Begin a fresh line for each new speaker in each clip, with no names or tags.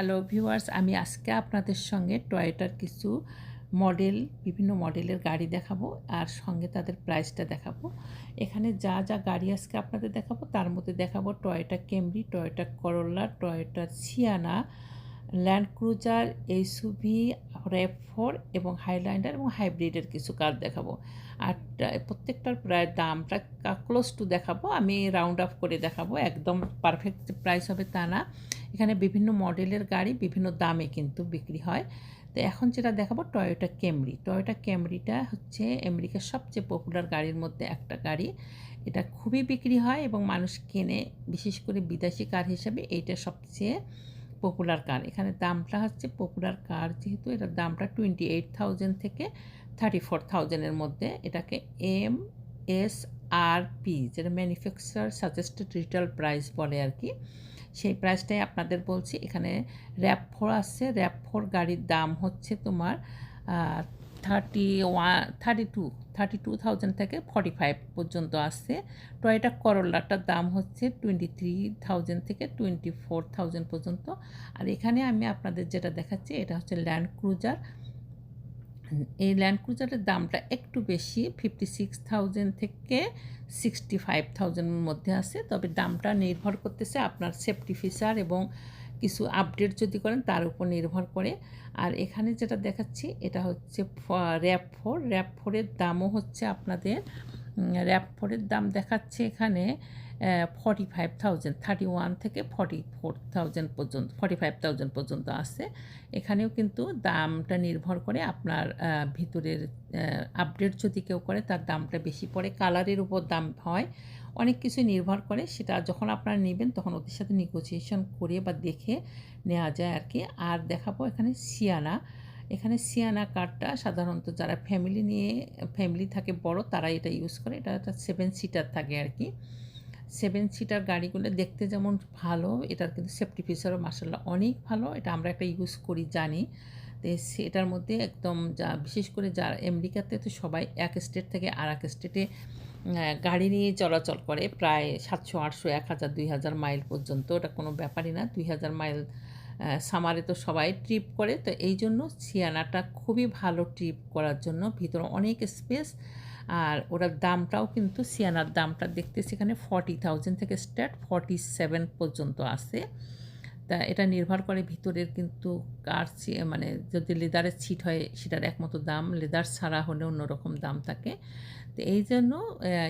Hello viewers আমি আজকে আপনাদের সঙ্গে টয়োটার কিছু মডেল বিভিন্ন মডেলের গাড়ি দেখাবো আর সঙ্গে তাদের প্রাইসটা দেখাবো। এখানে যা যা গাড়ি আজকে আপনাদের দেখাবো, তার মধ্যে দেখাবো Toyota Camry Toyota Corolla Toyota Sienna Land Cruiser এইসুভি RAV four এবং হাইল্যান্ডার এবং হাইব্রিডের কিছু কার দেখাবো। আর প্রত্যেকটার প্রায় দামটা ক্লোজ টু দেখাবো। আমি রাউন্ড আপ করে দেখাবো, একদম পারফেক্ট প্রাইস হবে তা না। এখানে বিভিন্ন মডেলের গাড়ি বিভিন্ন দামে কিন্তু বিক্রি হয়। তো এখন যেটা দেখাবো টয়োটা ক্যামরি টয়োটা ক্যামরিটা হচ্ছে আমেরিকার সবচেয়ে পপুলার গাড়ির মধ্যে একটা গাড়ি। এটা খুবই বিক্রি হয় এবং মানুষ কেনে, বিশেষ করে বিদেশি কার হিসাবে এইটা সবচেয়ে পপুলার কার এখানে দামটা হচ্ছে পপুলার কার যেহেতু এটার দামটা টোয়েন্টি এইট থাউজেন্ড থেকে থার্টি ফোর থাউজেন্ডের মধ্যে। এটাকে এম এস আর পি যেটা ম্যানুফ্যাকচার সাজেস্টেড রিটেল প্রাইস বলে আর কি। সেই প্রাইসটাই আপনাদের বলছি। এখানে র্যাপ ফোর আসছে র্যাপ ফোর গাড়ির দাম হচ্ছে তোমার thirty one thirty two thirty two thousand থেকে ফর্টি ফাইভ পর্যন্ত আসছে টয়টা করোলাটার দাম হচ্ছে টোয়েন্টি থ্রি থাউজেন্ড থেকে টোয়েন্টি ফোর থাউজেন্ড পর্যন্ত। আর এখানে আমি আপনাদের যেটা দেখাচ্ছি, এটা হচ্ছে ল্যান্ড ক্রুজার এই ল্যান্ড ক্রুজারের দামটা একটু বেশি ফিফটি সিক্স থাউজেন্ড থেকে সিক্সটি ফাইভ থাউজেন্ডের মধ্যে আছে। তবে দামটা নির্ভর করতেছে আপনার সেফটি ফিচার এবং কিছু আপডেট যদি করেন তার উপর নির্ভর করে। আর এখানে যেটা দেখাচ্ছি, এটা হচ্ছে র্যাপ ফোর র্যাপ ফোরের দামও হচ্ছে আপনাদের র্যাপ ফোরের দাম দেখাচ্ছে এখানে forty five thousand thirty one থেকে ফর্টি ফোর থাউজেন্ড পর্যন্ত ফর্টি ফাইভ থাউজেন্ড পর্যন্ত আসে এখানেও কিন্তু দামটা নির্ভর করে আপনার ভিতরের আপডেট যদি কেউ করে তার দামটা বেশি পড়ে কালারের উপর দাম হয়। অনেক কিছু নির্ভর করে, সেটা যখন আপনারা নেবেন তখন ওদের সাথে নেগোসিয়েশন করে বা দেখে নেওয়া যায় আর কি। আর দেখাবো এখানে সিয়ানা। এখানে সিয়ানা কার্ডটা সাধারণত যারা ফ্যামিলি নিয়ে, ফ্যামিলি থাকে বড় তারা এটা ইউজ করে। এটা একটা সেভেন সিটার থাকে আর কি সেভেন সিটার গাড়িগুলো দেখতে যেমন ভালো, এটার কিন্তু সেফটি ফিচারও মার্শাল্লাহ অনেক ভালো। এটা আমরা একটা ইউজ করি, জানি। তো সেটার মধ্যে একদম যা, বিশেষ করে যারা আমেরিকাতে, তো সবাই এক স্টেট থেকে আর এক স্টেটে গাড়ি নিয়ে চলাচল করে। প্রায় সাতশো, আটশো, এক হাজার, দুই হাজার মাইল পর্যন্ত। ওটা কোনো ব্যাপারই না। দুই হাজার মাইল সামারে তো সবাই ট্রিপ করে, তো এই জন্য সিয়ানাটা খুবই ভালো ট্রিপ করার জন্য ভিতরে অনেক স্পেস আর ওরা দামটাও কিন্তু সিয়ানার দামটা দেখতে সেখানে ফর্টি থাউজেন্ড থেকে স্টার্ট ফর্টি সেভেন পর্যন্ত আসে তা এটা নির্ভর করে ভিতরের কিন্তু কার মানে যদি লেদারের ছিট হয় সেটার একমতো দাম, লেদার ছাড়া হলে অন্যরকম দাম থাকে। তো এই জন্য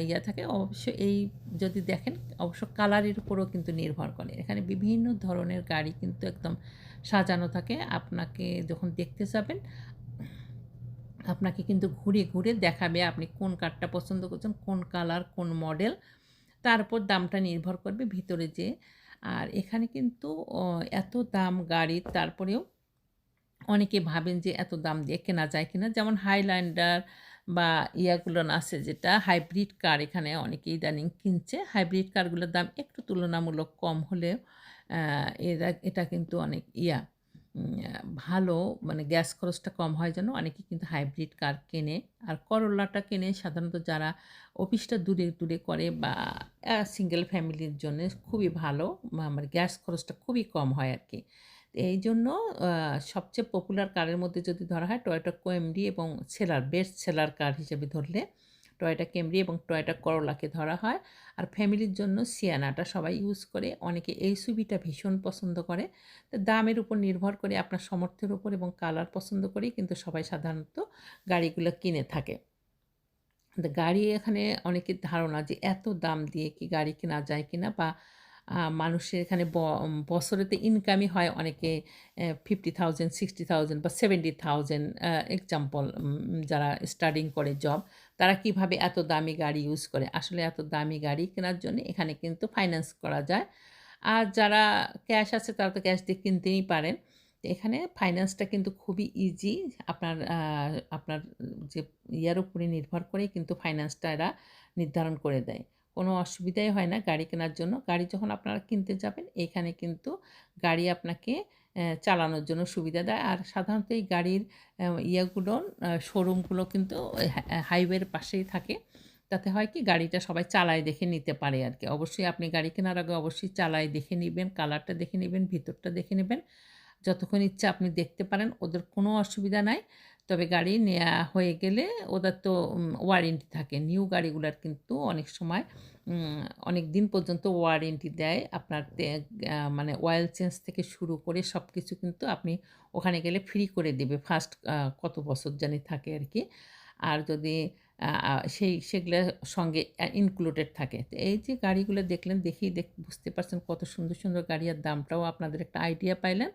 ইয়া থাকে। অবশ্য এই যদি দেখেন, অবশ্য কালারের উপরও কিন্তু নির্ভর করে। এখানে বিভিন্ন ধরনের গাড়ি কিন্তু একদম সাজানো থাকে। আপনাকে যখন দেখতে যাবেন, আপনাকে কিন্তু ঘুরে ঘুরে দেখাবে আপনি কোন কারটা পছন্দ করছেন, কোন কালার, কোন মডেল। তারপর দামটা নির্ভর করবে ভিতরে যে আর এখানে কিন্তু এত দাম গাড়ির তারপরেও অনেকে ভাবেন যে এত দাম দিয়ে কেনা যায় কিনা। যেমন হাইল্যান্ডার বা ইয়াগুলো আছে যেটা হাইব্রিড কার এখানে অনেকে ইদানিং কিনছে। হাইব্রিড কারগুলোর দাম একটু তুলনামূলক কম হলেও এরা, এটা কিন্তু অনেক ইয়া। ভালো মানে গ্যাস খরচটা কম হয় যেন অনেকে কিন্তু হাইব্রিড কার কেনে। আর করলাটা কেনে সাধারণত যারা অফিসটা দূরে দূরে করে বা সিঙ্গেল ফ্যামিলির জন্য খুবই ভালো মানে গ্যাস খরচটা খুবই কম হয় আর কি এই জন্য সবচেয়ে পপুলার কারের মধ্যে যদি ধরা হয় টয়োটা কোয়েমডি এবং সেলার বেস্ট সেলার কার হিসেবে ধরলে টয়টা কেমরি এবং টয়টা করলাকে ধরা হয়। আর ফ্যামিলির জন্য সিয়ানাটা সবাই ইউজ করে। অনেকে এই সুবিটা ভীষণ পছন্দ করে। তো দামের উপর নির্ভর করে আপনার সমর্থের উপর এবং কালার পছন্দ করেই কিন্তু সবাই সাধারণত গাড়িগুলো কিনে থাকে। গাড়ি এখানে অনেকের ধারণা যে এত দাম দিয়ে কি গাড়ি কেনা যায় কিনা বা মানুষের এখানে বছরেতে ইনকামই হয় অনেকে ফিফটি থাউজেন্ড সিক্সটি থাউজেন্ড বা সেভেন্টি থাউজেন্ড এক্সাম্পল যারা স্টার্টিং করে জব তারা কীভাবে এত দামি গাড়ি ইউজ করে? আসলে এত দামি গাড়ি কেনার জন্য এখানে কিন্তু ফাইন্যান্স করা যায়। আর যারা ক্যাশ আছে, তারা তো ক্যাশ দিয়ে কিনতেই পারেন। এখানে ফাইন্যান্সটা কিন্তু খুবই ইজি আপনার আপনার যে ইয়ার উপরে নির্ভর করে কিন্তু ফাইন্যান্সটা এরা নির্ধারণ করে দেয়। কোনো অসুবিধাই হয় না গাড়ি কেনার জন্য। গাড়ি যখন আপনারা কিনতে যাবেন, এখানে কিন্তু গাড়ি আপনাকে চালানোর জন্য সুবিধা দেয়। আর সাধারণত এই গাড়ির ইয়েগুলো শোরুমগুলো কিন্তু হাইওয়ের পাশেই থাকে। তাতে হয় কি গাড়িটা সবাই চালায় দেখে নিতে পারে আর কি। অবশ্যই আপনি গাড়ি কেনার আগে অবশ্যই চালায় দেখে নেবেন, কালারটা দেখে নেবেন, ভিতরটা দেখে নেবেন। যতক্ষণ ইচ্ছা আপনি দেখতে পারেন, ওদের কোনো অসুবিধা নাই। তবে গাড়ি নেওয়া হয়ে গেলে ওদের তো ওয়ারেন্টি থাকে। নিউ গাড়িগুলোর কিন্তু অনেক সময় অনেক দিন পর্যন্ত ওয়ারেন্টি দেয়। আপনার মানে অয়েল চেঞ্জ থেকে শুরু করে সব কিছু কিন্তু আপনি ওখানে গেলে ফ্রি করে দেবে। ফার্স্ট কত বছর জানি থাকে আর কি। আর যদি সেই সেগুলোর সঙ্গে ইনক্লুডেড থাকে। তো এই যে গাড়িগুলো দেখলেন, দেখেই দেখ, বুঝতে পারছেন কত সুন্দর সুন্দর গাড়ি আর দামটাও আপনাদের একটা আইডিয়া পাইলেন।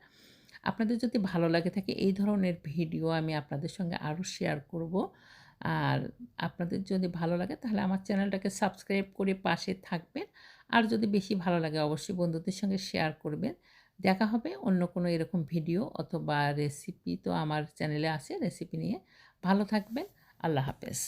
আপনাদের যদি ভালো লাগে থাকে, এই ধরনের ভিডিও আমি আপনাদের সঙ্গে আরও শেয়ার করব। আর আপনাদের যদি ভালো লাগে, তাহলে আমার চ্যানেলটাকে সাবস্ক্রাইব করে পাশে থাকবেন। আর যদি বেশি ভালো লাগে, অবশ্যই বন্ধুদের সঙ্গে শেয়ার করবেন। দেখা হবে অন্য কোনো এরকম ভিডিও অথবা রেসিপি তো আমার চ্যানেলে আছে রেসিপি নিয়ে। ভালো থাকবেন, আল্লাহ হাফেজ।